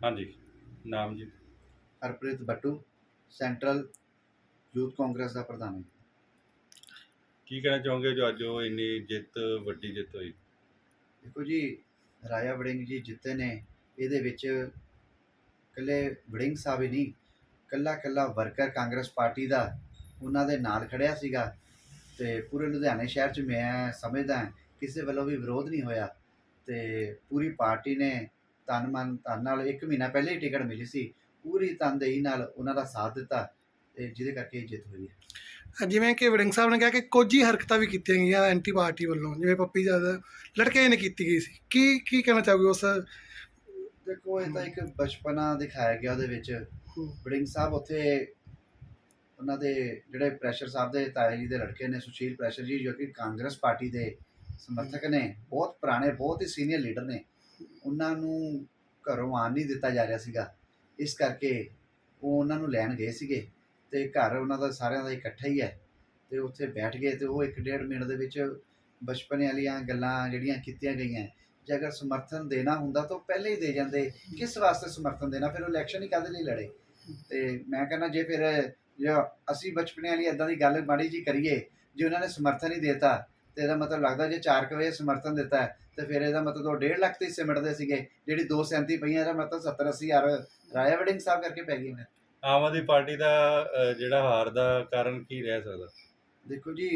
ਹਾਂਜੀ ਨਾਮ ਜੀ। ਹਰਪ੍ਰੀਤ ਬੱਟੂ ਸੈਂਟਰਲ ਯੂਥ ਕਾਂਗਰਸ ਦਾ ਪ੍ਰਧਾਨ ਹੈ। ਕੀ ਕਹਿਣਾ ਚਾਹੋਗੇ ਜੋ ਅੱਜ ਉਹ ਇੰਨੀ ਜਿੱਤ ਵੱਡੀ ਜਿੱਤ ਹੋਈ? ਦੇਖੋ ਜੀ ਰਾਜਾ ਵੜਿੰਗ ਜੀ ਜਿੱਤੇ ਨੇ ਇਹਦੇ ਵਿੱਚ ਇਕੱਲੇ ਵੜਿੰਗ ਸਾਹਿਬ ਹੀ ਨਹੀਂ ਕੱਲਾ ਕੱਲਾ ਵਰਕਰ ਕਾਂਗਰਸ ਪਾਰਟੀ ਦਾ ਉਹਨਾਂ ਦੇ ਨਾਲ ਖੜਿਆ ਸੀਗਾ ਤੇ ਪੂਰੇ ਲੁਧਿਆਣੇ ਸ਼ਹਿਰ 'ਚ ਮੈਂ ਸਮਝਦਾ ਕਿਸੇ ਵੱਲੋਂ ਵੀ ਵਿਰੋਧ ਨਹੀਂ ਹੋਇਆ ਤੇ ਪੂਰੀ ਪਾਰਟੀ ਨੇ ਤਨ ਮਨ ਧਨ ਨਾਲ ਇੱਕ ਮਹੀਨਾ ਪਹਿਲੇ ਹੀ ਟਿਕਟ ਮਿਲੀ ਸੀ। ਪੂਰੀ ਤਨਦੇਹੀ ਨਾਲ ਉਹਨਾਂ ਦਾ ਸਾਥ ਦਿੱਤਾ ਤੇ ਜਿਹਦੇ ਕਰਕੇ ਜਿੱਤ ਹੋਈ ਹੈ। ਜਿਵੇਂ ਕਿ ਵੜਿੰਗ ਸਾਹਿਬ ਨੇ ਕਿਹਾ ਕਿ ਕੁਝ ਹੀ ਹਰਕਤਾਂ ਵੀ ਕੀਤੀਆਂ ਗਈਆਂ ਐਂਟੀ ਪਾਰਟੀ ਵੱਲੋਂ ਜਿਵੇਂ ਪੱਪੀ ਜ਼ਿਆਦਾ ਲੜਕੇ ਨੇ ਕੀਤੀ ਗਈ ਸੀ। ਕੀ ਕੀ ਕਹਿਣਾ ਚਾਹੋਗੇ ਉਸ? ਦੇਖੋ ਇਹ ਤਾਂ ਇੱਕ ਬਚਪਨਾ ਦਿਖਾਇਆ ਗਿਆ ਉਹਦੇ ਵਿੱਚ। ਵੜਿੰਗ ਸਾਹਿਬ ਉੱਥੇ ਉਹਨਾਂ ਦੇ ਜਿਹੜੇ ਪ੍ਰੈਸ਼ਰ ਸਾਹਿਬ ਦੇ ਤਾਇਆ ਜੀ ਦੇ ਲੜਕੇ ਨੇ ਸੁਸ਼ੀਲ ਪ੍ਰੈਸ਼ਰ ਜੀ ਜੋ ਕਿ ਕਾਂਗਰਸ ਪਾਰਟੀ ਦੇ ਸਮਰਥਕ ਨੇ ਬਹੁਤ ਪੁਰਾਣੇ ਬਹੁਤ ਹੀ ਸੀਨੀਅਰ ਲੀਡਰ ਨੇ। ਉਹਨਾਂ ਨੂੰ ਘਰੋਂ ਆਉਣ ਨਹੀਂ ਦਿੱਤਾ ਜਾ ਰਿਹਾ ਸੀਗਾ। ਇਸ ਕਰਕੇ ਉਹ ਉਹਨਾਂ ਨੂੰ ਲੈਣ ਗਏ ਸੀਗੇ ਤੇ ਘਰ ਉਹਨਾਂ ਦਾ ਸਾਰਿਆਂ ਦਾ ਇਕੱਠਾ ਹੀ ਹੈ ਤੇ ਉੱਥੇ ਬੈਠ ਗਏ ਤੇ ਉਹ ਇੱਕ ਡੇਢ ਮਿੰਟ ਦੇ ਵਿੱਚ ਬਚਪਨ ਵਾਲੀਆਂ ਗੱਲਾਂ ਜਿਹੜੀਆਂ ਕੀਤੀਆਂ ਗਈਆਂ। ਜੇ ਅਗਰ ਸਮਰਥਨ ਦੇਣਾ ਹੁੰਦਾ ਤਾਂ ਉਹ ਪਹਿਲੇ ਹੀ ਦੇ ਜਾਂਦੇ। ਕਿਸ ਵਾਸਤੇ ਸਮਰਥਨ ਦੇਣਾ? ਫਿਰ ਉਹ ਇਲੈਕਸ਼ਨ ਹੀ ਕਾਹਦੇ ਲਈ ਲੜੇ? ਤੇ ਮੈਂ ਕਹਿੰਦਾ ਜੇ ਫਿਰ ਜੇ ਅਸੀਂ ਬਚਪਨ ਵਾਲੀ ਇਦਾਂ ਦੀ ਗੱਲ ਮਾੜੀ ਜੀ ਕਰੀਏ, ਜੇ ਉਹਨਾਂ ਨੇ ਸਮਰਥਨ ਹੀ ਦੇਤਾ ਤੇ ਇਹਦਾ ਮਤਲਬ ਲੱਗਦਾ ਜੇ 4 ਵਜੇ ਸਮਰਥਨ ਦਿੱਤਾ ਹੈ, ਤੇ ਫਿਰ ਇਹਦਾ ਮਤਲਬ ਉਹ 1.5 ਲੱਖ ਤੇ ਸਿਮਟਦੇ ਸੀਗੇ ਜਿਹੜੀ 237 ਪਈਆਂ ਇਹਦਾ ਮਤਲਬ 70 80 ਹਜ਼ਾਰ ਰਾਇਆ ਵੜਿੰਗ ਸਾਹਿਬ ਕਰਕੇ ਪੈ ਗਈ ਮੈਂ ਆਮ ਆਦਮੀ ਪਾਰਟੀ ਦਾ ਜਿਹੜਾ ਹਾਰ ਦਾ ਕਾਰਨ ਕੀ ਰਹਿ ਸਕਦਾ? ਦੇਖੋ ਜੀ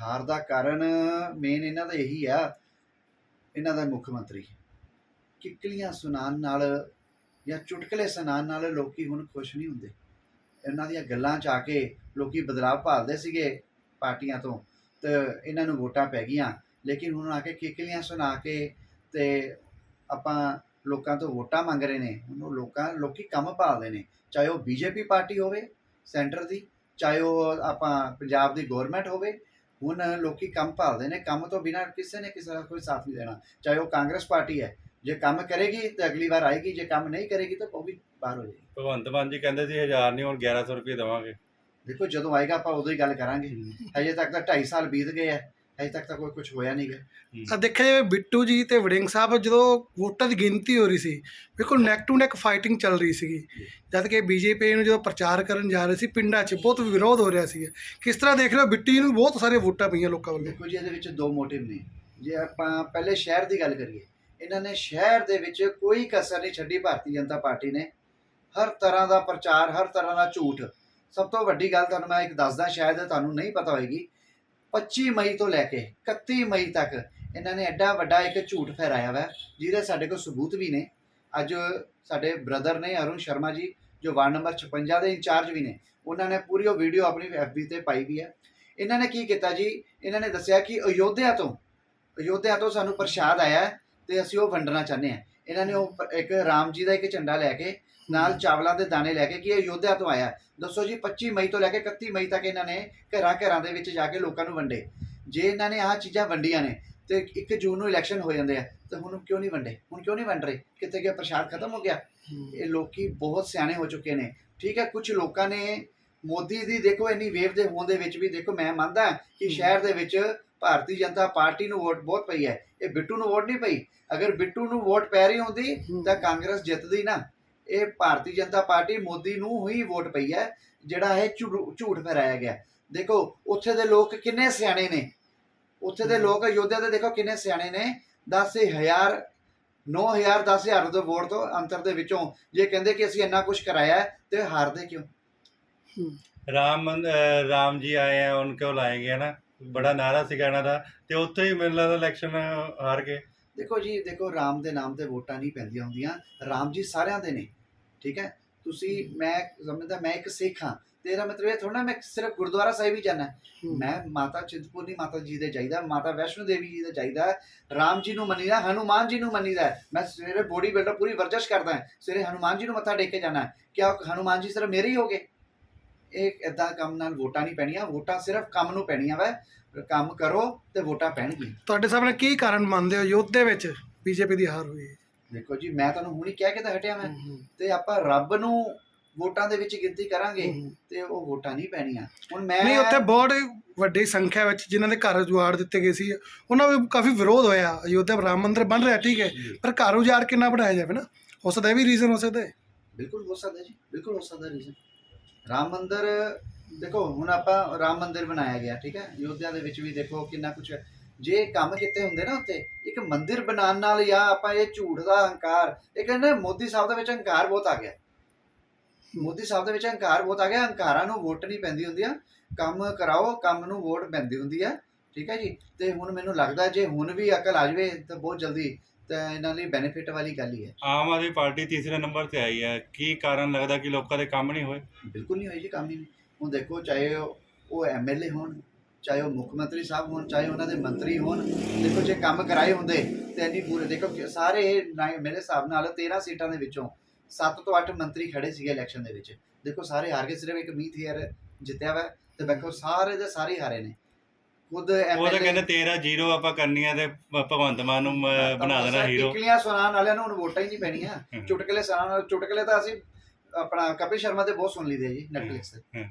ਹਾਰ ਦਾ ਕਾਰਨ ਮੇਨ ਇਹਨਾਂ ਦਾ ਇਹੀ ਆ ਇਹਨਾਂ ਦਾ ਮੁੱਖ ਮੰਤਰੀ। ਕਿੱਕਲੀਆਂ ਸੁਣਾਉਣ ਨਾਲ ਜਾਂ ਚੁਟਕਲੇ ਸੁਣਾਉਣ ਨਾਲ ਲੋਕੀ ਹੁਣ ਖੁਸ਼ ਨਹੀਂ ਹੁੰਦੇ। ਇਹਨਾਂ ਦੀਆਂ ਗੱਲਾਂ 'ਚ ਆ ਕੇ ਲੋਕੀ ਬਦਲਾਅ ਭਾਲਦੇ ਸੀਗੇ ਪਾਰਟੀਆਂ ਤੋਂ। ਤੇ ਇਹਨਾਂ ਨੂੰ ਵੋਟਾਂ ਪੈ ਗਈਆਂ। ਲੇਕਿਨ ਹੁਣ ਆ ਕੇ ਕਿੱਕਲੀਆਂ ਸੁਣਾ ਕੇ ਤੇ ਆਪਾਂ ਲੋਕਾਂ ਤੋਂ ਵੋਟਾਂ ਮੰਗ ਰਹੇ ਨੇ। ਹੁਣ ਉਹ ਲੋਕਾਂ, ਲੋਕੀ ਕੰਮ ਭਾਲਦੇ ਨੇ। ਚਾਹੇ ਉਹ ਬੀਜੇਪੀ ਪਾਰਟੀ ਹੋਵੇ, ਸੈਂਟਰ ਦੀ, ਚਾਹੇ ਉਹ ਆਪਾਂ ਪੰਜਾਬ ਦੀ ਗਵਰਨਮੈਂਟ ਹੋਵੇ, ਹੁਣ ਲੋਕੀ ਕੰਮ ਭਾਲਦੇ ਨੇ। ਕੰਮ ਤੋਂ ਬਿਨਾਂ ਕਿਸੇ ਨੇ ਕਿਸੇ ਦਾ ਕੋਈ ਸਾਥ ਨਹੀਂ ਦੇਣਾ। ਚਾਹੇ ਉਹ ਕਾਂਗਰਸ ਪਾਰਟੀ ਹੈ। ਜੇ ਕੰਮ ਕਰੇਗੀ ਤੇ ਅਗਲੀ ਵਾਰ ਆਏਗੀ, ਜੇ ਕੰਮ ਨਹੀਂ ਕਰੇਗੀ ਤਾਂ ਉਹ ਵੀ ਬਾਹਰ ਹੋ ਜਾਏਗੀ। ਭਗਵੰਤ ਮਾਨ ਜੀ ਕਹਿੰਦੇ ਸੀ 1000 ਨਹੀਂ, ਹੁਣ 1100 ਰੁਪਏ ਦੇਵਾਂਗੇ। ਦੇਖੋ ਜਦੋਂ ਆਏਗਾ ਆਪਾਂ ਉਦੋਂ ਹੀ ਗੱਲ ਕਰਾਂਗੇ। ਹਜੇ ਤੱਕ ਤਾਂ 2.5 ਸਾਲ ਬੀਤ ਗਏ ਆ। ਹਜੇ ਤੱਕ ਤਾਂ ਕੋਈ ਕੁਝ ਹੋਇਆ ਨਹੀਂਗਾ ਆ ਦੇਖਿਆ ਜਾਵੇ ਬਿੱਟੂ ਜੀ ਤੇ ਵੜਿੰਗ ਸਾਹਿਬ ਜਦੋਂ ਵੋਟਾਂ ਦੀ ਗਿਣਤੀ ਹੋ ਰਹੀ ਸੀ ਬਿਲਕੁਲ ਨੈਕ ਟੂ ਨੈਕ ਫਾਈਟਿੰਗ ਚੱਲ ਰਹੀ ਸੀਗੀ। ਜਦ ਕਿ ਬੀਜੇਪੀ ਨੂੰ ਜਦੋਂ ਪ੍ਰਚਾਰ ਕਰਨ ਜਾ ਰਹੇ ਸੀ ਪਿੰਡਾਂ 'ਚ ਬਹੁਤ ਵਿਰੋਧ ਹੋ ਰਿਹਾ ਸੀ ਕਿਸ ਤਰ੍ਹਾਂ ਦੇਖ ਰਹੇ ਹੋ ਬਿੱਟੂ ਜੀ ਨੂੰ? ਬਹੁਤ ਸਾਰੇ ਵੋਟਾਂ ਪਈਆਂ ਲੋਕਾਂ ਵੱਲੋਂ। ਦੇਖੋ ਜੀ ਇਹਦੇ ਵਿੱਚ ਦੋ ਮੋਟਿਵ ਨੇ। ਜੇ ਆਪਾਂ ਪਹਿਲੇ ਸ਼ਹਿਰ ਦੀ ਗੱਲ ਕਰੀਏ ਇਹਨਾਂ ਨੇ ਸ਼ਹਿਰ ਦੇ ਵਿੱਚ ਕੋਈ ਕਸਰ ਨਹੀਂ ਛੱਡੀ ਭਾਰਤੀ ਜਨਤਾ ਪਾਰਟੀ ਨੇ। ਹਰ ਤਰ੍ਹਾਂ ਦਾ ਪ੍ਰਚਾਰ ਹਰ ਤਰ੍ਹਾਂ ਦਾ ਝੂਠ। ਸਭ ਤੋਂ ਵੱਡੀ ਗੱਲ ਤੁਹਾਨੂੰ ਮੈਂ ਇੱਕ ਦੱਸਦਾ, ਸ਼ਾਇਦ ਤੁਹਾਨੂੰ ਨਹੀਂ ਪਤਾ ਹੋਏਗੀ 25 ਮਈ ਤੋਂ ਲੈ ਕੇ 31 ਮਈ ਤੱਕ ਇਹਨਾਂ ਨੇ ਐਡਾ ਵੱਡਾ ਇੱਕ ਝੂਠ ਫਹਿਰਾਇਆ ਵਾ, ਜਿਹਦੇ ਸਾਡੇ ਕੋਲ ਸਬੂਤ ਵੀ ਨੇ। ਅੱਜ ਸਾਡੇ ਬ੍ਰਦਰ ਨੇ ਅਰੁਣ ਸ਼ਰਮਾ ਜੀ, ਜੋ ਵਾਰਡ ਨੰਬਰ 56 ਦੇ ਇੰਚਾਰਜ ਵੀ ਨੇ, ਉਹਨਾਂ ਨੇ ਪੂਰੀ ਉਹ ਵੀਡੀਓ ਆਪਣੀ FB ਤੇ ਪਾਈ ਵੀ ਹੈ ਇਹਨਾਂ ਨੇ ਕੀ ਕੀਤਾ ਜੀ? ਇਹਨਾਂ ਨੇ ਦੱਸਿਆ ਕਿ ਅਯੋਧਿਆ ਤੋਂ ਅਯੋਧਿਆ ਤੋਂ ਸਾਨੂੰ ਪ੍ਰਸ਼ਾਦ ਆਇਆ ਹੈ ਤੇ ਅਸੀਂ ਉਹ ਵੰਡਣਾ ਚਾਹੁੰਦੇ ਹਾਂ। ਇਹਨਾਂ ਨੇ ਉਹ ਇੱਕ ਰਾਮ ਜੀ ਦਾ ਇੱਕ ਝੰਡਾ ਲੈ ਕੇ ਨਾਲ ਚਾਵਲਾਂ ਦੇ ਦਾਣੇ ਲੈ ਕੇ ਕਿ ਇਹ ਅਯੋਧਿਆ ਤੋਂ ਆਇਆ। ਦੱਸੋ ਜੀ 25 ਮਈ ਤੋਂ ਲੈ ਕੇ 31 ਮਈ ਤੱਕ ਇਹਨਾਂ ਨੇ ਘਰਾਂ ਘਰਾਂ ਦੇ ਵਿੱਚ ਜਾ ਕੇ ਲੋਕਾਂ ਨੂੰ ਵੰਡੇ। ਜੇ ਇਹਨਾਂ ਨੇ ਆਹ ਚੀਜ਼ਾਂ ਵੰਡੀਆਂ ਨੇ ਤੇ 1 ਜੂਨ ਨੂੰ ਇਲੈਕਸ਼ਨ ਹੋ ਜਾਂਦੇ ਆ ਤੇ ਹੁਣ ਕਿਉਂ ਨਹੀਂ ਵੰਡੇ? ਹੁਣ ਕਿਉਂ ਨਹੀਂ ਵੰਡ ਰਹੇ? ਕਿਤੇ ਗਿਆ? ਪ੍ਰਸ਼ਾਦ ਖਤਮ ਹੋ ਗਿਆ। ਇਹ ਲੋਕੀ ਬਹੁਤ ਸਿਆਣੇ ਹੋ ਚੁੱਕੇ ਨੇ। ਠੀਕ ਹੈ ਕੁਝ ਲੋਕਾਂ ਨੇ ਮੋਦੀ ਦੀ ਦੇਖੋ ਇੰਨੀ ਵੇਵ ਦੇ ਹੋਣ ਦੇ ਵਿੱਚ ਵੀ ਦੇਖੋ ਮੈਂ ਮੰਨਦਾ ਕਿ। ਸ਼ਹਿਰ ਦੇ ਵਿੱਚ ਭਾਰਤੀ ਜਨਤਾ ਪਾਰਟੀ ਨੂੰ ਵੋਟ ਬਹੁਤ ਪਈ ਹੈ। ਇਹ ਬਿੱਟੂ ਨੂੰ ਵੋਟ ਨਹੀਂ ਪਈ। ਅਗਰ ਬਿੱਟੂ ਨੂੰ ਵੋਟ ਪੈ ਰਹੀ ਹੁੰਦੀ ਤਾਂ ਕਾਂਗਰਸ ਜਿੱਤਦੀ ਨਾ। ਇਹ ਭਾਰਤੀ ਜਨਤਾ ਪਾਰਟੀ ਮੋਦੀ ਨੂੰ ਹੀ ਵੋਟ ਪਈ ਹੈ ਜਿਹੜਾ ਇਹ ਝੂ- ਝੂਠ ਫੈਲਾਇਆ ਗਿਆ। ਦੇਖੋ ਉੱਥੇ ਦੇ ਲੋਕ ਕਿੰਨੇ ਸਿਆਣੇ ਨੇ। ਉੱਥੇ ਦੇ। ਲੋਕ ਅਯੋਧਿਆ ਦੇ ਦੇਖੋ ਕਿੰਨੇ ਸਿਆਣੇ ਨੇ। 10000 9000 10000 ਦੇ ਵੋਟ ਤੋਂ ਅੰਤਰ ਦੇ ਵਿੱਚੋਂ ਜੇ ਕਹਿੰਦੇ ਕਿ ਅਸੀਂ ਇੰਨਾ ਕੁਝ ਕਰਾਇਆ ਤੇ ਹਾਰਦੇ ਕਿਉਂ? ਰਾਮ ਰਾਮ ਜੀ ਆਏ ਆ ਉਨਕੇ ਲਾਏਗੇ ਨਾ। ਬੜਾ ਨਾਰਾ ਸੀਗਾ ਇਹਨਾਂ ਦਾ ਤੇ ਉੱਥੇ ਹੀ ਮੈਨੂੰ ਲੱਗਦਾ ਇਲੈਕਸ਼ਨ ਹਾਰ ਗਏ। ਦੇਖੋ ਜੀ ਦੇਖੋ ਰਾਮ ਦੇ ਨਾਮ ਤੇ ਵੋਟਾਂ ਨਹੀਂ ਪੈਂਦੀਆਂ ਹੁੰਦੀਆਂ ਰਾਮ ਜੀ ਸਾਰਿਆਂ ਦੇ ਨੇ। ਠੀਕ ਹੈ? ਤੁਸੀਂ ਮੈਂ ਸਮਝਦਾ ਮੈਂ ਇੱਕ ਸਿੱਖ ਹਾਂ। ਤੇਰਾ ਮਤਲਬ ਇਹ ਥੋੜਾ ਮੈਂ ਸਿਰਫ ਗੁਰਦੁਆਰਾ ਸਾਹਿਬ ਹੀ ਜਾਣਾ ਮੈਂ ਮਾਤਾ ਚਿੰਤਪੁਰਨੀ ਮਾਤਾ ਜੀ ਦੇ ਚਾਹੀਦਾ ਮਾਤਾ ਵੈਸ਼ਨੋ ਦੇਵੀ ਜੀ ਦੇ ਚਾਹੀਦਾ ਰਾਮ ਜੀ ਨੂੰ ਮੰਨੀਦਾ ਹਨੂਮਾਨ ਜੀ ਨੂੰ ਮੰਨੀਦਾ। ਮੈਂ ਸਵੇਰੇ ਬੋਡੀ ਬਿਲਡਰ ਪੂਰੀ ਵਰਜਿਸ਼ ਕਰਦਾ ਹਾਂ। ਸਵੇਰੇ ਹਨੂਮਾਨ ਜੀ ਨੂੰ ਮੱਥਾ ਟੇਕ ਕੇ ਜਾਣਾ। ਕਿਆ ਹਨੂਮਾਨ ਜੀ ਸਿਰਫ ਮੇਰੇ ਹੀ ਹੋਗੇ ਇਹ ਇਦਾਂ ਕੰਮ ਨਾਲ ਵੋਟਾਂ ਨਹੀਂ ਪੈਣੀਆਂ। ਵੋਟਾਂ ਸਿਰਫ ਕੰਮ ਨੂੰ ਪੈਣੀਆਂ ਵਾ। ਕੰਮ ਕਰੋ ਤੇ ਵੋਟਾਂ ਪੈਣਗੀਆਂ। ਤੁਹਾਡੇ ਸਾਹਮਣੇ ਕੀ ਕਾਰਨ ਮੰਨਦੇ ਹੋ ਯੁੱਧ ਦੇ ਵਿੱਚ? ਬੀਜੇਪੀ ਦੀ ਹਾਰ ਹੋਈ ਹੈ। ਦੇਖੋ ਜੀ ਮੈਂ ਤੁਹਾਨੂੰ ਹੁਣੀ ਕਹਿ ਕੇ ਤਾਂ ਹਟਿਆ ਮੈਂ ਤੇ ਆਪਾਂ ਰੱਬ ਨੂੰ ਵੋਟਾਂ ਦੇ ਵਿੱਚ ਗਿਣਤੀ ਕਰਾਂਗੇ ਤੇ ਉਹ ਵੋਟਾਂ ਨਹੀਂ ਪੈਣੀਆਂ। ਹੁਣ ਮੈਂ ਨਹੀਂ ਉੱਥੇ ਬਹੁਤ ਵੱਡੀ ਸੰਖਿਆ ਵਿੱਚ ਜਿਨ੍ਹਾਂ ਦੇ ਘਰ ਉਜਾੜ ਦਿੱਤੇ ਗਏ ਸੀ ਉਹਨਾਂ ਦਾ ਕਾਫੀ ਵਿਰੋਧ ਹੋਇਆ। ਅਯੋਧਿਆ ਰਾਮ ਮੰਦਿਰ ਬਣ ਰਿਹਾ ਠੀਕ ਹੈ ਪਰ ਘਰ ਉਜਾੜ ਕਿੰਨਾ ਬਣਾਇਆ ਜਾਵੇ ਨਾ? ਹੋ ਸਕਦਾ ਇਹ ਵੀ ਰੀਜ਼ਨ ਹੋ ਸਕਦਾ ਹੈ ਬਿਲਕੁਲ ਹੋ ਸਕਦਾ ਜੀ ਬਿਲਕੁਲ ਹੋ ਸਕਦਾ ਰੀਜ਼ਨ ਰਾਮ ਮੰਦਿਰ ਦੇਖੋ ਹੁਣ ਆਪਾਂ ਰਾਮ ਮੰਦਿਰ ਬਣਾਇਆ ਗਿਆ ਠੀਕ ਹੈ। ਯੋਧਿਆ ਦੇ ਵਿੱਚ ਵੀ ਦੇਖੋ ਕਿੰਨਾ ਕੁਝ ਜੇ ਕੰਮ ਕੀਤੇ ਹੁੰਦੇ ਨਾ ਉੱਤੇ ਇੱਕ ਮੰਦਿਰ ਬਣਾਉਣ ਨਾਲ ਜਾਂ ਆਪਾਂ ਇਹ ਝੂਠ ਦਾ ਹੰਕਾਰ ਇਹ ਕਹਿੰਦੇ ਮੋਦੀ ਸਾਹਿਬ ਦੇ ਵਿੱਚ ਹੰਕਾਰ ਬਹੁਤ ਆ ਗਿਆ। ਮੋਦੀ ਸਾਹਿਬ ਦੇ ਵਿੱਚ ਹੰਕਾਰ ਬਹੁਤ ਆ ਗਿਆ ਹੰਕਾਰਾਂ ਨੂੰ ਵੋਟ ਨਹੀਂ ਪੈਂਦੀ ਹੁੰਦੀ ਆ। ਕੰਮ ਕਰਾਓ ਕੰਮ ਨੂੰ ਵੋਟ ਪੈਂਦੀ ਹੁੰਦੀ ਆ ਠੀਕ ਹੈ ਜੀ? ਤੇ ਹੁਣ ਮੈਨੂੰ ਲੱਗਦਾ ਜੇ ਹੁਣ ਵੀ ਅਕਲ ਆ ਜਾਵੇ ਤਾਂ ਬਹੁਤ ਜਲਦੀ ਤਾਂ ਇਹਨਾਂ ਲਈ ਬੈਨੀਫਿਟ ਵਾਲੀ ਗੱਲ ਹੀ ਹੈ। ਆਮ ਆਦਮੀ ਪਾਰਟੀ ਤੀਸਰੇ ਨੰਬਰ ਤੇ ਆਈ ਹੈ। ਕੀ ਕਾਰਨ ਲੱਗਦਾ ਕਿ ਲੋਕਾਂ ਦੇ ਕੰਮ ਨਹੀਂ ਹੋਏ? ਬਿਲਕੁਲ ਨਹੀਂ ਹੋਈ ਜੀ ਕੰਮ ਹੀ ਨਹੀਂ। ਹੁਣ ਦੇਖੋ ਚਾਹੇ ਉਹ ਐਮਐਲਏ ਹੋਣ ਚਾਹੇ ਉਹ ਮੁੱਖ ਮੰਤਰੀ ਸਾਹਿਬ ਹੋਣ ਚਾਹੇ ਉਹਨਾਂ ਦੇ ਮੰਤਰੀ ਹੋਣ ਦੇਖੋ ਜੇ ਕੰਮ ਕਰਾਏ ਹੁੰਦੇ ਤੇ ਇੰਨੀ ਪੂਰੇ ਦੇਖੋ ਕਿ ਸਾਰੇ ਮੇਰੇ ਹਿਸਾਬ ਨਾਲ 13 ਸੀਟਾਂ ਦੇ ਵਿੱਚੋਂ 7 ਤੋਂ 8 ਮੰਤਰੀ ਖੜੇ ਸੀਗੇ ਇਲੈਕਸ਼ਨ ਦੇ ਵਿੱਚ। ਦੇਖੋ ਸਾਰੇ ਹਾਰ ਗਏ ਸਿਰਫ ਇੱਕ ਮੀਤ ਹੇਅਰ ਜਿੱਤਿਆ ਵਾ ਤੇ ਦੇਖੋ ਸਾਰੇ ਦੇ ਸਾਰੇ ਹਾਰੇ ਨੇ। ਖੁਦ ਉਹ ਤਾਂ ਕਹਿੰਦੇ 13 ਜ਼ੀਰੋ ਆਪਾਂ ਕਰਨੀ ਹੈ ਤੇ ਭਗਵੰਤ ਮਾਨ ਨੂੰ ਬਣਾ ਦੇਣਾ ਹੀਰੋ ਟਿਕਲੀਆਂ ਸੁਣਾਉਣ ਵਾਲਿਆਂ ਨੂੰ ਹੁਣ ਵੋਟਾਂ ਹੀ ਨਹੀਂ ਪੈਣੀਆਂ। ਚੁਟਕਲੇ ਸੁਣਾਉਣ ਚੁਟਕਲੇ ਤਾਂ ਅਸੀਂ ਆਪਣਾ ਕਪਿਲ ਸ਼ਰਮਾ ਦੇ ਬਹੁਤ ਸੁਣ ਲਈਦੇ ਜੀ ਨੈਟਫਲਿਕਸ ਤੇ।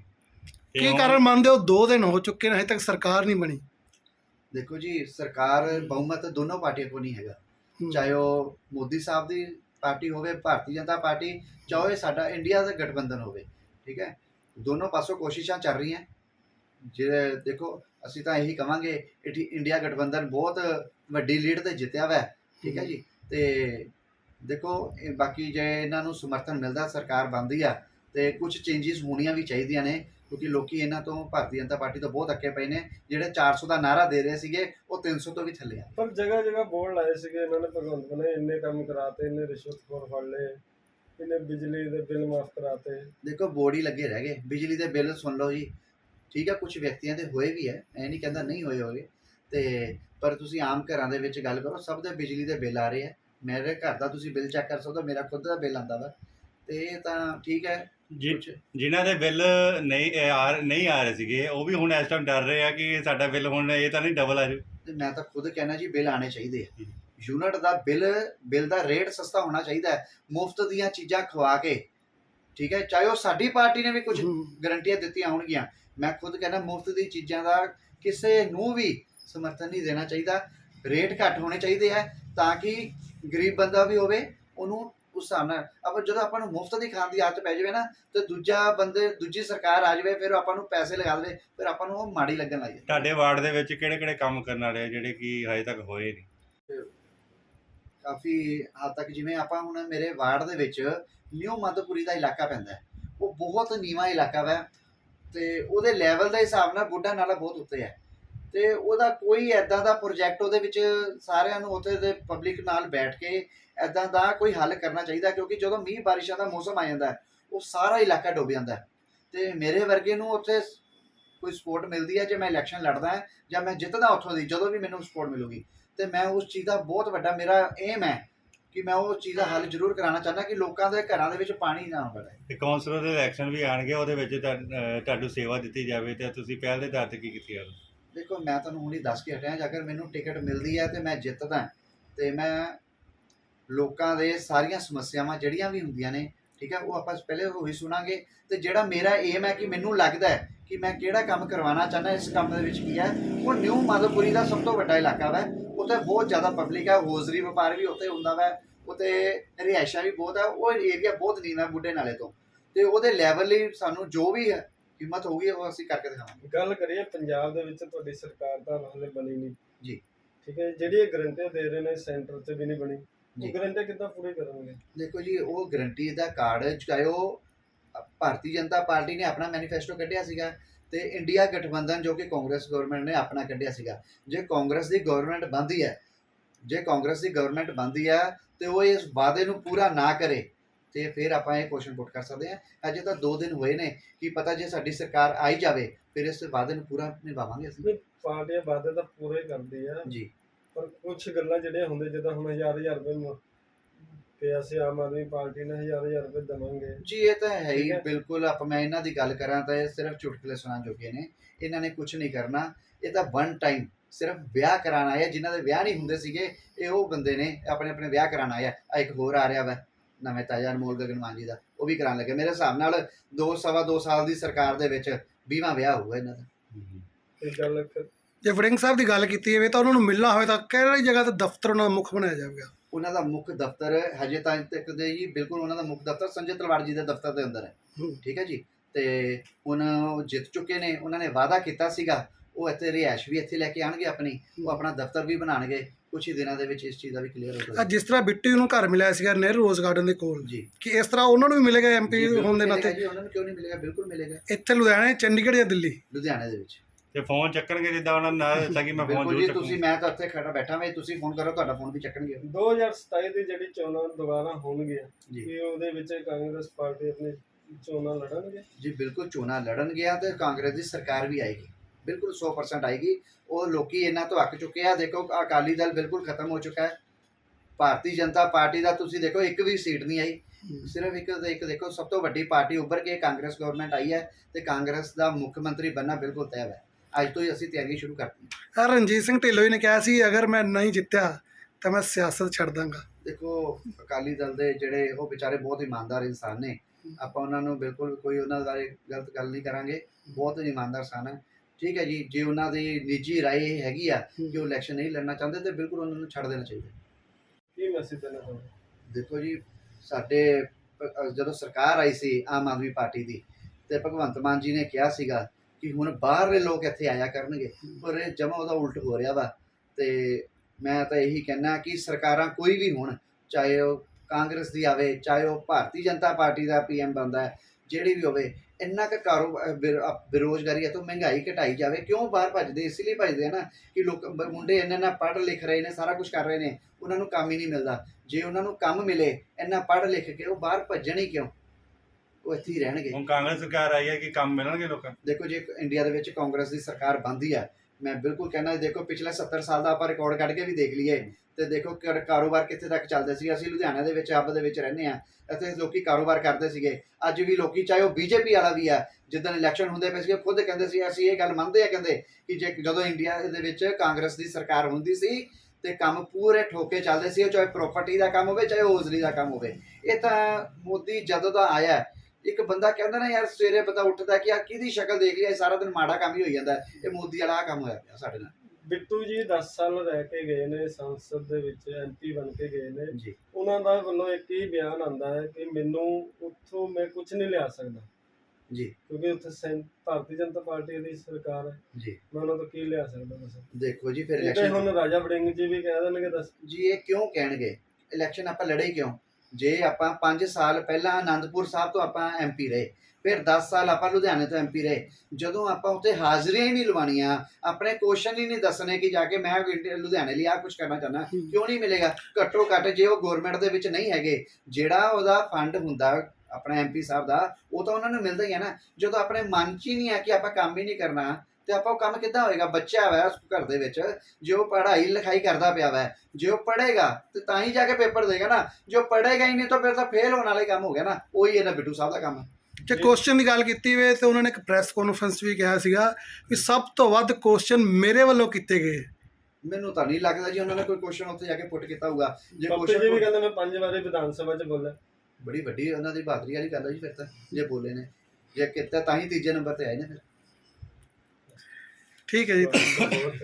ਕੀ ਕਾਰਨ ਮੰਨਦੇ ਹੋ? 2 ਦਿਨ ਹੋ ਚੁੱਕੇ ਨੇ ਹਜੇ ਤੱਕ ਸਰਕਾਰ ਨਹੀਂ ਬਣੀ। ਦੇਖੋ ਜੀ ਸਰਕਾਰ ਬਹੁਮਤ ਦੋਨੋਂ ਪਾਰਟੀਆਂ ਕੋਲ ਨਹੀਂ ਹੈਗਾ। ਚਾਹੇ ਉਹ ਮੋਦੀ ਸਾਹਿਬ ਦੀ ਪਾਰਟੀ ਹੋਵੇ ਭਾਰਤੀ ਜਨਤਾ ਪਾਰਟੀ ਚਾਹੇ ਸਾਡਾ ਇੰਡੀਆ ਦਾ ਗਠਬੰਧਨ ਹੋਵੇ ਠੀਕ ਹੈ? ਦੋਨੋਂ ਪਾਸੋਂ ਕੋਸ਼ਿਸ਼ਾਂ ਚੱਲ ਰਹੀਆਂ। ਜੇ ਦੇਖੋ ਅਸੀਂ ਤਾਂ ਇਹੀ ਕਵਾਂਗੇ ਇਠੀ ਇੰਡੀਆ ਗਠਬੰਧਨ ਬਹੁਤ ਵੱਡੀ ਲੀਡ ਤੇ ਜਿੱਤਿਆ ਵੈ ਠੀਕ ਹੈ ਜੀ? ਤੇ ਦੇਖੋ ਇਹ ਬਾਕੀ ਜੇ ਇਹਨਾਂ ਨੂੰ ਸਮਰਥਨ ਮਿਲਦਾ ਸਰਕਾਰ ਬਣਦੀ ਆ ਤੇ ਕੁਝ ਚੇਂਜਸ ਹੋਣੀਆਂ ਵੀ ਚਾਹੀਦੀਆਂ ਨੇ। ਕਿਉਂਕਿ ਲੋਕੀ ਇਹਨਾਂ ਤੋਂ ਭਾਰਤੀ ਜਨਤਾ ਪਾਰਟੀ ਤੋਂ ਬਹੁਤ ਅੱਕੇ ਪਏ ਨੇ ਜਿਹੜੇ 400 ਦਾ ਨਾਰਾ ਦੇ ਰਹੇ ਸੀਗੇ ਉਹ 300 ਤੋਂ ਵੀ ਥੱਲੇ ਆ। ਪਰ ਜਗ੍ਹਾ ਜਗ੍ਹਾ ਬੋਰਡ ਲਾਏ ਸੀਗੇ ਇਹਨਾਂ ਨੇ ਭਗਵੰਤ ਨੇ ਇੰਨੇ ਕੰਮ ਕਰਾਤੇ ਇੰਨੇ ਰਿਸ਼ਵਤਖੋਰ ਫੜ ਲਏ ਇੰਨੇ ਬਿਜਲੀ ਦੇ ਬਿੱਲ ਮਾਫ ਕਰਾਤੇ। ਦੇਖੋ ਬੋਰਡ ਹੀ ਲੱਗੇ ਰਹਿ ਗਏ ਬਿਜਲੀ ਦੇ ਬਿੱਲ ਸੁਣ ਲਓ ਜੀ ਠੀਕ ਹੈ ਕੁਝ ਵਿਅਕਤੀਆਂ ਦੇ ਹੋਏ ਵੀ ਹੈ ਐ ਨਹੀਂ ਕਹਿੰਦਾ ਨਹੀਂ ਹੋਏ ਹੋਗੇ ਤੇ ਪਰ ਤੁਸੀਂ ਆਮ ਘਰਾਂ ਦੇ ਵਿੱਚ ਗੱਲ ਕਰੋ ਸਭ ਦੇ ਬਿਜਲੀ ਦੇ ਬਿੱਲ ਆ ਰਹੇ ਆ ਮੇਰੇ ਘਰ ਦਾ ਤੁਸੀਂ ਬਿੱਲ ਚੈੱਕ ਕਰ ਸਕਦੇ ਹੋ ਮੇਰਾ ਖੁਦ ਦਾ ਬਿੱਲ ਆਂਦਾ ਵਾ। ਤੇ ਇਹ ਤਾਂ ਠੀਕ ਹੈ ਜਿ- ਕੁਛ। ਜਿਨ੍ਹਾਂ ਦੇ ਬਿੱਲ ਨਹੀਂ ਇਹ ਆ ਨਹੀਂ ਆ ਰਹੇ ਸੀਗੇ ਉਹ ਵੀ ਹੁਣ ਇਸ ਟਾਈਮ ਡਰ ਰਹੇ ਆ ਕਿ ਸਾਡਾ ਬਿੱਲ ਹੁਣ ਇਹ ਤਾਂ ਨਹੀਂ ਡਬਲ ਆ ਜਾਊ। ਤੇ ਮੈਂ ਤਾਂ ਖੁਦ ਕਹਿਣਾ ਜੀ ਬਿੱਲ ਆਣੇ ਚਾਹੀਦੇ ਆ। ਹਮ। ਯੂਨਿਟ ਦਾ ਬਿੱਲ ਬਿੱਲ ਦਾ ਰੇਟ ਸਸਤਾ ਹੋਣਾ ਚਾਹੀਦਾ ਹੈ ਮੁਫਤ ਦੀਆਂ ਚੀਜ਼ਾਂ ਖਵਾ ਕੇ। ਠੀਕ ਹੈ ਚਾਹੇ ਉਹ ਸਾਡੀ ਪਾਰਟੀ ਨੇ ਵੀ ਕੁਝ। ਗਰੰਟੀਆਂ ਦਿੱਤੀਆਂ ਹੋਣਗੀਆਂ। ਮੈਂ ਖੁਦ ਕਹਿੰਦਾ ਮੁਫਤ ਦੀ ਚੀਜ਼ਾਂ ਦਾ ਕਿਸੇ ਨੂੰ ਵੀ ਸਮਰਥਨ ਨਹੀਂ ਦੇਣਾ ਚਾਹੀਦਾ। ਰੇਟ ਘੱਟ ਹੋਣੇ ਚਾਹੀਦੇ ਹੈ ਤਾਂ ਕਿ ਗਰੀਬ ਬੰਦਾ ਵੀ ਹੋਵੇ ਉਹਨੂੰ ਉਸ ਹਿਸਾਬ ਨਾਲ ਆਪਾਂ ਜਦੋਂ ਆਪਾਂ ਨੂੰ ਮੁਫਤ ਦੀ ਖਾਣ ਦੀ ਆਦਤ ਪੈ ਜਾਵੇ ਨਾ ਤੇ ਦੂਜਾ ਬੰਦੇ ਦੂਜੀ ਸਰਕਾਰ ਆ ਜਾਵੇ ਫਿਰ ਆਪਾਂ ਨੂੰ ਪੈਸੇ ਲਗਾ ਦੇਵੇ ਫਿਰ ਆਪਾਂ ਨੂੰ ਉਹ ਮਾੜੀ ਲੱਗਣ ਲੱਗ ਜਾਂਦੀ। ਤੁਹਾਡੇ ਵਾਰਡ ਦੇ ਵਿੱਚ ਕਿਹੜੇ ਕਿਹੜੇ ਕੰਮ ਕਰਨ ਵਾਲੇ ਆ ਜਿਹੜੇ ਕਿ ਹਜੇ ਤੱਕ ਹੋਏ ਨਹੀਂ? ਕਾਫੀ ਹੱਦ ਤੱਕ ਜਿਵੇਂ ਆਪਾਂ ਹੁਣ ਮੇਰੇ ਵਾਰਡ ਦੇ ਵਿੱਚ ਨਿਊ ਮਧੂਪੁਰੀ ਦਾ ਇਲਾਕਾ ਪੈਂਦਾ ਹੈ। ਉਹ ਬਹੁਤ ਨੀਵਾਂ ਇਲਾਕਾ ਵਾ ਤੇ ਉਹਦੇ ਲੈਵਲ ਦੇ ਹਿਸਾਬ ਨਾਲ ਬੁੱਢਾ ਨਾਲਾ ਬਹੁਤ ਉੱਤੇ ਹੈ। ਤੇ ਉਹਦਾ ਕੋਈ ਐਦਾਂ ਦਾ ਪ੍ਰੋਜੈਕਟ ਉਹਦੇ ਵਿੱਚ ਸਾਰਿਆਂ ਨੂੰ ਉੱਥੇ ਦੇ ਪਬਲਿਕ ਨਾਲ ਬੈਠ ਕੇ ਐਦਾਂ ਦਾ ਕੋਈ ਹੱਲ ਕਰਨਾ ਚਾਹੀਦਾ, ਕਿਉਂਕਿ ਜਦੋਂ ਮੀਂਹ ਬਾਰਿਸ਼ਾਂ ਦਾ ਮੌਸਮ ਆ ਜਾਂਦਾ, ਉਹ ਸਾਰਾ ਇਲਾਕਾ ਡੁੱਬ ਜਾਂਦਾ ਹੈ। ਤੇ ਮੇਰੇ ਵਰਗੇ ਨੂੰ ਉੱਥੇ ਕੋਈ ਸਪੋਰਟ ਮਿਲਦੀ ਹੈ, ਜੇ ਮੈਂ ਇਲੈਕਸ਼ਨ ਲੜਦਾ ਹਾਂ ਜਾਂ ਮੈਂ ਜਿੱਤਦਾ ਉੱਥੋਂ ਦੀ, ਜਦੋਂ ਵੀ ਮੈਨੂੰ ਸਪੋਰਟ ਮਿਲੂਗੀ। ਤੇ ਮੈਂ ਉਸ ਚੀਜ਼ ਦਾ ਬਹੁਤ ਵੱਡਾ, ਮੇਰਾ ਏਮ ਹੈ ਕਿ ਮੈਂ ਉਹ ਚੀਜ਼ ਦਾ ਹੱਲ ਜ਼ਰੂਰ ਕਰਾਉਣਾ ਚਾਹੁੰਦਾ ਕਿ ਲੋਕਾਂ ਦੇ ਘਰਾਂ ਦੇ ਵਿੱਚ ਪਾਣੀ ਨਾ ਵੜੇ। ਤੇ ਕਾਉਂਸਲਰ ਦੇ ਇਲੈਕਸ਼ਨ ਵੀ ਆਣਗੇ ਉਹਦੇ ਵਿੱਚ ਤੁਹਾਨੂੰ ਸੇਵਾ ਦਿੱਤੀ ਜਾਵੇ ਤੇ ਤੁਸੀਂ ਪਹਿਲ ਦੇ ਆਧਾਰ ਤੇ ਕੀ ਕੀਤੀ ਜਾਵੇ ਦੇਖੋ, ਮੈਂ ਤੁਹਾਨੂੰ ਹੁਣੀ ਦੱਸ ਕੇ ਹਟਿਆ, ਜੇਕਰ ਮੈਨੂੰ ਟਿਕਟ ਮਿਲਦੀ ਹੈ ਤੇ ਮੈਂ ਜਿੱਤਦਾ ਤੇ ਮੈਂ ਲੋਕਾਂ ਦੇ ਸਾਰੀਆਂ ਸਮੱਸਿਆਵਾਂ ਜਿਹੜੀਆਂ ਵੀ ਹੁੰਦੀਆਂ ਨੇ, ਠੀਕ ਹੈ, ਉਹ ਆਪਾਂ ਪਹਿਲੇ ਉਹੀ ਸੁਣਾਂਗੇ, ਤੇ ਜਿਹੜਾ ਮੇਰਾ ਏਮ ਹੈ ਕਿ ਮੈਨੂੰ ਲੱਗਦਾ ਹੈ ਕਿ ਮੈਂ ਕਿਹੜਾ ਕੰਮ ਕਰਵਾਉਣਾ ਚਾਹੁੰਦਾ, ਇਸ ਕੰਮ ਦੇ ਵਿੱਚ ਕੀ ਹੈ, ਉਹ ਨਿਊ ਮਾਧੋਪੁਰੀ ਦਾ ਸਭ ਤੋਂ ਵੱਡਾ ਇਲਾਕਾ ਵਾ, ਉੱਥੇ ਬਹੁਤ ਜ਼ਿਆਦਾ ਪਬਲਿਕ ਹੈ, ਹੋਜ਼ਰੀ ਵਪਾਰ ਵੀ ਉੱਥੇ ਹੁੰਦਾ ਵਾ, ਉੱਥੇ ਰਿਹਾਇਸ਼ਾਂ ਵੀ ਬਹੁਤ ਹੈ ਉਹ ਏਰੀਆ ਬਹੁਤ ਨੀਵਾਂ ਹੈ ਬੁੱਢੇ ਨਾਲੇ ਤੋਂ, ਤੇ ਉਹਦੇ ਲੈਵਲ ਲਈ ਸਾਨੂੰ ਜੋ ਵੀ ਹੈ ਹਿੰਮਤ ਹੋਊਗੀ ਉਹ ਅਸੀਂ ਕਰਕੇ ਦਿਖਾਵਾਂਗੇ। ਗੱਲ ਕਰੀਏ ਪੰਜਾਬ ਦੇ ਵਿੱਚ ਤੁਹਾਡੀ ਸਰਕਾਰ ਤਾਂ ਹਾਲੇ ਬਣੀ ਨਹੀਂ। ਜੀ। ਠੀਕ ਹੈ ਜਿਹੜੀ ਇਹ ਗਰੰਟੀਆਂ ਦੇ ਰਹੇ ਨੇ ਸੈਂਟਰ 'ਚ ਵੀ ਨਹੀਂ ਬਣੀ। ਉਹ ਗਰੰਟੀਆਂ ਕਿੱਦਾਂ ਪੂਰੀ ਕਰਨਗੇ? ਦੇਖੋ ਜੀ ਉਹ ਗਰੰਟੀ ਦਾ ਕਾਰਡ ਚਾਹੇ ਉਹ ਭਾਰਤੀ ਜਨਤਾ ਪਾਰਟੀ ਨੇ ਆਪਣਾ ਮੈਨੀਫੈਸਟੋ ਕੱਢਿਆ ਸੀਗਾ ਤੇ ਇੰਡੀਆ ਗਠਬੰਧਨ ਜੋ ਕਿ ਕਾਂਗਰਸ ਗਵਰਨਮੈਂਟ ਨੇ ਆਪਣਾ ਕੱਢਿਆ ਸੀਗਾ। ਜੇ ਕਾਂਗਰਸ ਦੀ ਗਵਰਨਮੈਂਟ ਬੰਦੀ ਹੈ ਜੇ ਕਾਂਗਰਸ ਦੀ ਗਵਰਨਮੈਂਟ ਬੰਦੀ ਹੈ ਤੇ ਉਹ ਇਸ ਵਾਅਦੇ ਨੂੰ ਪੂਰਾ ਨਾ ਕਰੇ ਤੇ ਫਿਰ ਆਪਾਂ ਇਹ ਕੁਐਸਚਨ ਪੁੱਟ ਕਰ ਸਕਦੇ ਹਾਂ। ਅਜੇ ਤਾਂ 2 ਦਿਨ ਹੋਏ ਨੇ ਕੀ ਪਤਾ ਜੇ ਸਾਡੀ ਸਰਕਾਰ ਆਈ ਜਾਵੇ ਫਿਰ ਇਸ ਵਾਅਦੇ ਨੂੰ ਪੂਰਾ ਨਿਭਾਵਾਂਗੇ ਅਸੀਂ। ਪਾਰਟੀਆਂ ਵਾਅਦੇ ਤਾਂ ਪੂਰੇ ਕਰਦੀ ਆ। ਜੀ। ਪਰ ਕੁਝ ਗੱਲਾਂ ਜਿਹੜੀਆਂ ਹੁੰਦੇ ਜਿੱਦਾਂ ਹੁਣ ਹਜ਼ਾਰ ਹਜ਼ਾਰ ਰੁਪਏ ਮ- ਕਿ ਅਸੀਂ ਆਮ ਆਦਮੀ ਪਾਰਟੀ ਨੇ ਹਜ਼ਾਰ ਹਜ਼ਾਰ ਰੁਪਏ ਦੇਵਾਂਗੇ। ਜੀ ਇਹ ਤਾਂ ਹੈ ਹੀ ਹੈ। ਬਿਲਕੁਲ ਆਪ ਮੈਂ ਇਹਨਾਂ ਦੀ ਗੱਲ ਕਰਾਂ ਤਾਂ ਇਹ ਸਿਰਫ ਚੁਟਕਲੇ ਸੁਣਾਉਣ ਜੋਗੇ ਨੇ। ਇਹਨਾਂ ਨੇ ਕੁਝ ਨਹੀਂ ਕਰਨਾ। ਇਹ ਤਾਂ ਵਨ ਟਾਈਮ ਸਿਰਫ ਵਿਆਹ ਆਏ ਆ ਜਿਨ੍ਹਾਂ ਦੇ ਵਿਆਹ ਨਹੀਂ ਹੁੰਦੇ ਸੀਗੇ ਇਹ ਉਹ ਬੰਦੇ ਨੇ ਆਪਣੇ ਆਪਣੇ ਵਿਆਹ ਕਰਾਉਣ ਆਏ ਆ। ਇੱਕ ਹੋਰ ਆ ਰਿਹਾ ਵਾ। ਨਵੇਂ ਤਾਜਾ ਅਨਮੋਲ ਗਗਨਮਾਨ ਜੀ ਦਾ ਉਹ ਵੀ ਕਰਾਉਣ ਲੱਗੇ। ਮੇਰੇ ਹਿਸਾਬ ਨਾਲ 2 ਸਵਾ 2 ਸਾਲ ਦੀ ਸਰਕਾਰ ਦੇ ਵਿੱਚ 20ਵਾਂ ਵਿਆਹ ਹੋਊਗਾ ਇਹਨਾਂ ਦਾ। ਇਹ ਗੱਲ ਜੇ ਵੜਿੰਗ ਸਾਹਿਬ ਦੀ ਗੱਲ ਕੀਤੀ ਜਾਵੇ ਤਾਂ ਉਹਨਾਂ ਨੂੰ ਮਿਲਣਾ ਹੋਵੇ ਤਾਂ ਕਿਹੜੀ ਜਗ੍ਹਾ ਤੇ ਦਫ਼ਤਰ ਉਹਨਾਂ ਦਾ ਮੁੱਖ ਬਣਾਇਆ ਜਾਵੇਗਾ? ਉਹਨਾਂ ਦਾ ਮੁੱਖ ਦਫ਼ਤਰ ਹਜੇ ਤਾਂ ਤੱਕ ਦੇ ਜੀ ਬਿਲਕੁਲ ਉਹਨਾਂ ਦਾ ਮੁੱਖ ਦਫ਼ਤਰ ਸੰਜੇ ਤਲਵਾਰ ਜੀ ਦੇ ਦਫ਼ਤਰ ਦੇ ਅੰਦਰ ਹੈ। ਹੂੰ। ਠੀਕ ਹੈ ਜੀ? ਤੇ ਹੁਣ ਉਹ ਜਿੱਤ ਚੁੱਕੇ ਨੇ ਉਹਨਾਂ ਨੇ ਵਾਅਦਾ ਕੀਤਾ ਸੀਗਾ ਉਹ ਇੱਥੇ ਰਿਹਾਇਸ਼ ਵੀ ਇੱਥੇ ਲੈ ਕੇ ਆਣਗੇ ਆਪਣੀ ਉਹ ਆਪਣਾ ਦਫ਼ਤਰ ਵੀ ਬਣਾਣਗੇ ਕੁਝ ਹੀ ਦਿਨਾਂ ਦੇ ਵਿੱਚ ਇਸ ਚੀਜ਼ ਦਾ ਵੀ ਕਲੀਅਰ ਹੋ ਆ ਜਾਏਗਾ ਜਿਸ ਤਰ੍ਹਾਂ ਬਿੱਟੂ ਨੂੰ ਘਰ ਮਿਲਿਆ ਸੀਗਾ ਨਹਿਰੂ ਰੋਜ਼ ਗਾਰਡਨ ਦੇ ਕੋਲ ਜੀ। ਕਿ ਇਸ ਤਰ੍ਹਾਂ ਉਹਨਾਂ ਨੂੰ ਵੀ ਮਿਲੇਗਾ ਐਮਪੀ ਬਿਲਕੁਲ ਹੋਣ ਦੇ ਮਿਲੇਗਾ ਨਾਤੇ ਜੀ ਉਹਨਾਂ ਨੂੰ ਕਿਉਂ ਨਹੀਂ ਮਿਲੇਗਾ? ਬਿਲਕੁਲ ਮਿਲੇਗਾ। ਇੱਥੇ ਲੁਧਿਆਣਾ ਚੰਡੀਗੜ੍ਹ ਜਾਂ ਦਿੱਲੀ? ਲੁਧਿਆਣੇ ਦੇ ਵਿੱਚ। ਤੇ ਫੋਨ ਚੱਕਣਗੇ ਜਿੱਦਾਂ ਉਹਨਾਂ ਨੇ ਨਾ ਦਿੱਤਾ ਕਿ ਮੈਂ ਫੋਨ ਬਿਲਕੁਲ ਜ਼ਰੂਰ ਜੀ ਤੁਸੀਂ ਚੱਕੂੰਗਾ ਮੈਂ ਤਾਂ ਇੱਥੇ ਖੜਾ ਬੈਠਾ ਮੈਂ ਤੁਸੀਂ ਫੋਨ ਕਰੋ ਤੁਹਾਡਾ ਫੋਨ ਵੀ ਚੱਕਣਗੇ। 2027 ਦੀ ਜਿਹੜੀ ਚੋਣਾਂ ਦੁਬਾਰਾ ਹੋਣਗੀਆਂ ਜੀ। ਕਿ ਉਹਦੇ ਵਿੱਚ ਕਾਂਗਰਸ ਪਾਰਟੀ ਆਪਣੀ ਚੋਣਾਂ ਲੜਨਗੇ? ਜੀ ਬਿਲਕੁਲ ਚੋਣਾਂ ਲੜਨ ਗਿਆ ਤੇ ਕਾਂਗਰਸ ਦੀ ਸਰਕਾਰ ਵੀ ਆਏਗੀ। ਬਿਲਕੁਲ 100% ਆਏਗੀ। ਉਹ ਲੋਕੀ ਇਹਨਾਂ ਤੋਂ ਅੱਕ ਚੁੱਕੇ ਆ ਦੇਖੋ ਅਕਾਲੀ ਦਲ ਬਿਲਕੁਲ ਖਤਮ ਹੋ ਚੁੱਕਾ ਹੈ। ਭਾਰਤੀ ਜਨਤਾ ਪਾਰਟੀ ਦਾ ਤੁਸੀਂ ਦੇਖੋ ਇੱਕ ਵੀ ਸੀਟ ਨਹੀਂ ਆਈ। ਸਿਰਫ ਇੱਕ ਇੱਕ ਦੇਖੋ ਸਭ ਤੋਂ ਵੱਡੀ ਪਾਰਟੀ ਉੱਭਰ ਕੇ ਕਾਂਗਰਸ ਗਵਰਨਮੈਂਟ ਆਈ ਹੈ ਤੇ ਕਾਂਗਰਸ ਦਾ ਮੁੱਖ ਮੰਤਰੀ ਬਣਨਾ ਬਿਲਕੁਲ ਤੈਅ ਹੈ। ਅੱਜ ਤੋਂ ਹੀ ਅਸੀਂ ਤਿਆਰੀ ਸ਼ੁਰੂ ਕਰਤੀ ਹੈ। ਰਣਜੀਤ ਸਿੰਘ ਢਿੱਲੋਂ ਨੇ ਕਿਹਾ ਸੀ ਅਗਰ ਮੈਂ ਨਹੀਂ ਜਿੱਤਿਆ ਤਾਂ ਮੈਂ ਸਿਆਸਤ ਛੱਡ ਦਾਂਗਾ। ਦੇਖੋ ਅਕਾਲੀ ਦਲ ਦੇ ਜਿਹੜੇ ਉਹ ਵਿਚਾਰੇ ਬਹੁਤ ਇਮਾਨਦਾਰ ਇਨਸਾਨ ਨੇ। ਆਪਾਂ ਉਹਨਾਂ ਨੂੰ ਬਿਲਕੁਲ ਕੋਈ ਉਹਨਾਂ ਬਾਰੇ ਗਲਤ ਗੱਲ ਨਹੀਂ ਕਰਾਂਗੇ। ਬਹੁਤ ਇਮਾਨਦਾਰ ਹੈ ਠੀਕ ਹੈ ਜੀ ਜੇ ਉਹਨਾਂ ਦੀ ਨਿੱਜੀ ਰਾਏ ਹੈਗੀ ਆ ਕਿ ਉਹ ਇਲੈਕਸ਼ਨ ਨਹੀਂ ਲੜਨਾ ਚਾਹੁੰਦੇ ਤੇ ਬਿਲਕੁਲ ਉਹਨਾਂ ਨੂੰ ਛੱਡ ਦੇਣਾ ਚਾਹੀਦਾ। ਕੀ ਮੈਸੇਜ ਦੇਣਾ ਚਾਹੁੰਦੇ? ਦੇਖੋ ਜੀ ਸਾਡੇ ਪ- ਜਦੋਂ ਸਰਕਾਰ ਆਈ ਸੀ ਆਮ ਆਦਮੀ ਪਾਰਟੀ ਦੀ ਤੇ ਭਗਵੰਤ ਮਾਨ ਜੀ ਨੇ ਕਿਹਾ ਸੀਗਾ ਕਿ ਹੁਣ ਬਾਹਰਲੇ ਲੋਕ ਇੱਥੇ ਆਇਆ ਕਰਨਗੇ ਪਰ ਇਹ ਜਮਾ ਉਹਦਾ ਉਲਟ ਹੋ ਰਿਹਾ ਵਾ। ਤੇ ਮੈਂ ਤਾਂ ਇਹੀ ਕਹਿਣਾ ਕਿ ਸਰਕਾਰਾਂ ਕੋਈ ਵੀ ਹੋਣ ਚਾਹੇ ਉਹ ਕਾਂਗਰਸ ਦੀ ਆਵੇ ਚਾਹੇ ਉਹ ਭਾਰਤੀ ਜਨਤਾ ਪਾਰਟੀ ਦਾ ਪੀਐਮ ਬੰਦਾ ਹੈ ਜਿਹੜੀ ਵੀ ਹੋਵੇ ਇੰਨਾ ਕੁ ਕਾਰੋਬਾਰ ਬੇਰੋਜ਼ਗਾਰੀ ਹੈ ਤਾਂ ਮਹਿੰਗਾਈ ਘਟਾਈ ਜਾਵੇ। ਕਿਉਂ ਬਾਹਰ ਭੱਜਦੇ? ਇਸ ਲਈ ਭੱਜਦੇ ਆ ਨਾ ਕਿ ਲੋਕ ਮੁੰਡੇ ਇੰਨਾ ਨਾ ਪੜ੍ਹ ਲਿਖ ਰਹੇ ਨੇ ਸਾਰਾ ਕੁਝ ਕਰ ਰਹੇ ਨੇ ਉਹਨਾਂ ਨੂੰ ਕੰਮ ਹੀ ਨਹੀਂ ਮਿਲਦਾ। ਜੇ ਉਹਨਾਂ ਨੂੰ ਕੰਮ ਮਿਲੇ ਇੰਨਾ ਪੜ੍ਹ ਲਿਖ ਕੇ ਉਹ ਬਾਹਰ ਭੱਜਣ ਹੀ ਕਿਉਂ? ਉਹ ਇੱਥੇ ਹੀ ਰਹਿਣਗੇ। ਹੁਣ ਕਾਂਗਰਸ ਸਰਕਾਰ ਆਈ ਹੈ ਕਿ ਕੰਮ ਮਿਲਣਗੇ ਲੋਕਾਂ ਨੂੰ? ਦੇਖੋ ਜੇ ਇੰਡੀਆ ਦੇ ਵਿੱਚ ਕਾਂਗਰਸ ਦੀ ਸਰਕਾਰ ਬਣਦੀ ਹੈ ਮੈਂ ਬਿਲਕੁਲ ਕਹਿਣਾ ਦੇਖੋ ਪਿਛਲੇ 70 ਸਾਲ ਦਾ ਆਪਾਂ ਰਿਕਾਰਡ ਕੱਢ ਕੇ ਵੀ ਦੇਖ ਲਈਏ। ਤੇ ਦੇਖੋ ਕਰ- ਕਾਰੋਬਾਰ ਕਿੱਥੇ ਤੱਕ ਚੱਲਦੇ ਸੀ ਅਸੀਂ ਲੁਧਿਆਣਾ ਦੇ ਵਿੱਚ ਹੱਬ ਦੇ ਵਿੱਚ ਰਹਿੰਦੇ ਆ ਇੱਥੇ ਲੋਕੀ ਕਾਰੋਬਾਰ ਕਰਦੇ ਸੀਗੇ। ਅੱਜ ਵੀ ਲੋਕੀ, ਚਾਹੇ ਉਹ ਬੀਜੇਪੀ ਵਾਲਾ ਵੀ ਆ ਜਿੱਦਣ ਇਲੈਕਸ਼ਨ ਹੁੰਦੇ ਪਏ ਸੀਗੇ, ਖੁਦ ਕਹਿੰਦੇ ਸੀ, ਅਸੀਂ ਇਹ ਗੱਲ ਮੰਨਦੇ ਆ ਕਹਿੰਦੇ ਕਿ ਜੇ ਜਦੋਂ ਇੰਡੀਆ ਦੇ ਵਿੱਚ ਕਾਂਗਰਸ ਦੀ ਸਰਕਾਰ ਹੁੰਦੀ ਸੀ ਤੇ ਕੰਮ ਪੂਰੇ ਠੋਕੇ ਚੱਲਦੇ ਸੀ ਚਾਹੇ ਪ੍ਰਾਪਰਟੀ ਦਾ ਕੰਮ ਹੋਵੇ, ਚਾਹੇ ਹੋਜ਼ਰੀ ਦਾ ਕੰਮ ਹੋਵੇ। ਇਹ ਤਾਂ ਮੋਦੀ ਜਦੋਂ ਦਾ ਆਇਆ ਇੱਕ ਬੰਦਾ ਕਹਿੰਦਾ ਨਾ ਯਾਰ ਸਵੇਰੇ ਬੰਦਾ ਉੱਠਦਾ ਕਿ ਆ ਕਿਹਦੀ ਸ਼ਕਲ ਦੇਖ ਲਿਆ ਸਾਰਾ ਦਿਨ ਮਾੜਾ ਕੰਮ ਹੀ ਹੋਈ ਜਾਂਦਾ। ਇਹ ਮੋਦੀ ਵਾਲਾ ਕੰਮ ਹੋਇਆ ਪਿਆ ਸਾਡੇ ਨਾਲ। ਬਿੱਟੂ ਜੀ 10 ਸਾਲ ਰਹਿ ਕੇ ਗਏ ਨੇ ਸੰਸਦ ਦੇ ਵਿੱਚ ਐਮਪੀ ਬਣ ਕੇ ਗਏ ਨੇ। ਜੀ। ਉਹਨਾਂ ਦਾ ਵੱਲੋਂ ਇੱਕ ਹੀ ਬਿਆਨ ਆਂਦਾ ਹੈ ਕਿ ਮੈਨੂੰ ਉੱਥੋਂ ਮੈਂ ਕੁਝ ਨਹੀਂ ਲਿਆ ਸਕਦਾ। ਜੀ। ਕਿਉਂਕਿ ਉੱਥੇ ਭਾਰਤੀ ਜਨਤਾ ਪਾਰਟੀ ਦੀ ਸਰਕਾਰ ਹੈ। ਜੀ। ਮੈਂ ਉਹਨਾਂ ਤੋਂ ਕੀ ਲਿਆ ਸਕਦਾ ਦੱਸੋ? ਦੇਖੋ ਜੀ ਫਿਰ ਇਲੈਕਸ਼ਨ ਹੁਣ ਰਾਜਾ ਵੜਿੰਗ ਜੀ ਵੀ ਕਹਿ ਦੇਣਗੇ ਦੱਸ। ਜੀ ਇਹ ਕਿਉਂ ਕਹਿਣਗੇ? ਇਲੈਕਸ਼ਨ ਆਪਾਂ ਲੜੇ ਕਿਉਂ? ਜੇ ਆਪਾਂ 5 ਸਾਲ ਪਹਿਲਾਂ ਆਨੰਦਪੁਰ ਸਾਹਿਬ ਤੋਂ ਆਪਾਂ ਐਮਪੀ ਰਹੇ ਫਿਰ 10 ਸਾਲ ਆਪਾਂ ਲੁਧਿਆਣੇ ਤੋਂ ਐਮਪੀ ਰਹੇ। ਜਦੋਂ ਆਪਾਂ ਉੱਥੇ ਹਾਜ਼ਰੀਆਂ ਹੀ ਨਹੀਂ ਲਵਾਉਣੀਆਂ ਆਪਣੇ ਕੁਐਸਚਨ ਹੀ ਨਹੀਂ ਦੱਸਣੇ ਕਿ ਜਾ ਕੇ ਮੈਂ ਲੁਧਿਆਣੇ ਲਈ ਆ ਕੁਝ ਕਰਨਾ ਚਾਹੁੰਦਾ ਕਿਉਂ ਨਹੀਂ ਮਿਲੇਗਾ? ਘੱਟੋ ਘੱਟ ਜੇ ਉਹ ਗਵਰਨਮੈਂਟ ਦੇ ਵਿੱਚ ਨਹੀਂ ਹੈਗੇ ਜਿਹੜਾ ਉਹਦਾ ਫੰਡ ਹੁੰਦਾ ਆਪਣਾ ਐਮਪੀ ਸਾਹਿਬ ਦਾ ਉਹ ਤਾਂ ਉਹਨਾਂ ਨੂੰ ਮਿਲਦਾ ਹੀ ਹੈ ਨਾ। ਜਦੋਂ ਆਪਣੇ ਮਨ 'ਚ ਹੀ ਨਹੀਂ ਹੈ ਕਿ ਆਪਾਂ ਕੰਮ ਹੀ ਨਹੀਂ ਕਰਨਾ ਤੇ ਆਪਾਂ ਉਹ ਕੰਮ ਕਿੱਦਾਂ ਹੋਏਗਾ? ਬੱਚਾ ਵਾ ਉਸ ਘਰ ਦੇ ਵਿੱਚ ਜੇ ਉਹ ਪੜ੍ਹਾਈ ਲਿਖਾਈ ਕਰਦਾ ਪਿਆ ਵਾ ਜੇ ਉਹ ਪੜ੍ਹੇਗਾ ਤੇ ਤਾਂ ਹੀ ਜਾ ਕੇ ਪੇਪਰ ਦੇਗਾ ਨਾ। ਜੋ ਪੜ੍ਹੇਗਾ ਹੀ ਨਹੀਂ ਤਾਂ ਫਿਰ ਤਾਂ ਫੇਲ ਹੋਣ ਵਾਲਾ ਹੀ ਕੰਮ ਹੋ ਗਿਆ ਨਾ। ਉਹੀ ਇਹਨਾਂ ਬਿੱਟੂ ਸਾਹਿਬ ਦਾ ਕੰਮ ਹੈ। ਜੇ ਕੁਐਸਚਨ ਦੀ ਗੱਲ ਕੀਤੀ ਵੇ ਤੇ ਉਹਨਾਂ ਨੇ ਇੱਕ ਪ੍ਰੈਸ ਕਾਨਫਰੰਸ ਵੀ ਕਿਹਾ ਸੀਗਾ ਵੀ ਸਭ ਤੋਂ ਵੱਧ ਕੁਐਸਚਨ ਮੇਰੇ ਵੱਲੋਂ ਕੀਤੇ ਗਏ। ਮੈਨੂੰ ਤਾਂ ਨਹੀਂ ਲੱਗਦਾ ਜੀ ਉਹਨਾਂ ਨੇ ਕੋਈ ਕੁਐਸਚਨ ਉੱਥੇ ਜਾ ਕੇ ਪੁੱਟ ਕੀਤਾ ਹੋਊਗਾ। ਜੇ ਜੀ ਵੀ ਕੁਐਸਚਨ ਕਹਿੰਦੇ ਮੈਂ ਪੰਜ ਵਾਰੀ ਵਿਧਾਨ ਸਭਾ 'ਚ ਬੋਲਿਆ। ਬੜੀ ਵੱਡੀ ਉਹਨਾਂ ਦੀ ਬਹਾਦਰੀ ਵਾਲੀ ਗੱਲ ਹੈ ਜੀ ਫਿਰ ਤਾਂ ਜੇ ਬੋਲੇ ਨੇ। ਜੇ ਕੀਤਾ ਤਾਂ ਹੀ ਤੀਜੇ ਨੰਬਰ ਤੇ ਆਏ ਨੇ ਫਿਰ। ਠੀਕ ਹੈ ਜੀ। ਬਹੁਤ